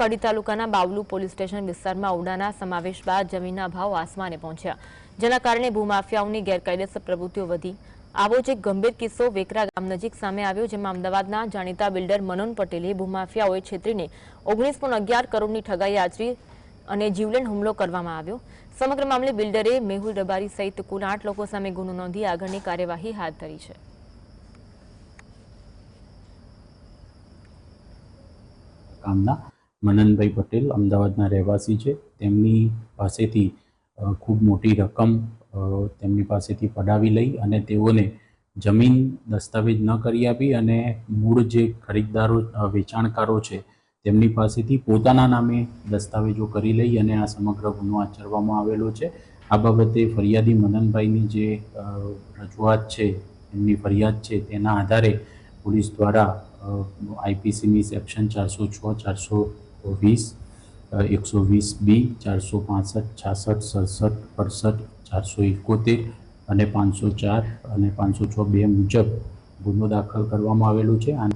કડી તાલુકાના બાવલુ police station વિસ્તારમાં ઉડાના સમાવેશ બાદ જમીનના ભાવ આસમાને પહોંચ્યા. જેના કારણે ભૂમાફિયાઓની ગેરકાયદેસર પ્રવૃત્તિઓ વધી. આવો જ એક ગંભીર કિસ્સો વેકરા ગામ નજીક સામે આવ્યો, જેમાં અમદાવાદના જાણીતા બિલ્ડર મનોન પટેલે ભૂમાફિયાઓએ છેતરીને ઓગણીસ કરોડની ઠગાઈ આચરી અને જીવલેણ હુમલો કરવામાં આવ્યો. સમગ્ર મામલે બિલ્ડરે મેહુલ રબારી સહિત કુલ આઠ લોકો સામે ગુનો નોંધી આગળની કાર્યવાહી હાથ ધરી છે. ગામના મનનભાઈ પટેલ અમદાવાદના રહેવાસી છે. તેમની પાસેથી ખૂબ મોટી રકમ તેમની પાસેથી પડાવી લઈ અને તેઓને જમીન દસ્તાવેજ ન કરી આપી અને મૂળ જે ખરીદદારો વેચાણકારો છે, તેમની પાસેથી પોતાના નામે દસ્તાવેજો કરી લઈ અને આ સમગ્ર ગુનો આચરવામાં આવેલો છે. આ બાબતે ફરિયાદી મનનભાઈની જે રજૂઆત છે, એમની ફરિયાદ છે, તેના આધારે પોલીસ દ્વારા આઈપીસીની સેક્શન ચારસો છ, ચારસો વીસ એકસો વીસ બી, ચારસો પાસઠ, છાસઠ, સડસઠ, અડસઠ, ચારસો એકોતેર અને પાંચસો ચાર અને પાંચસો છ બે મુજબ ગુનો દાખલ કરવામાં આવેલો છે. આ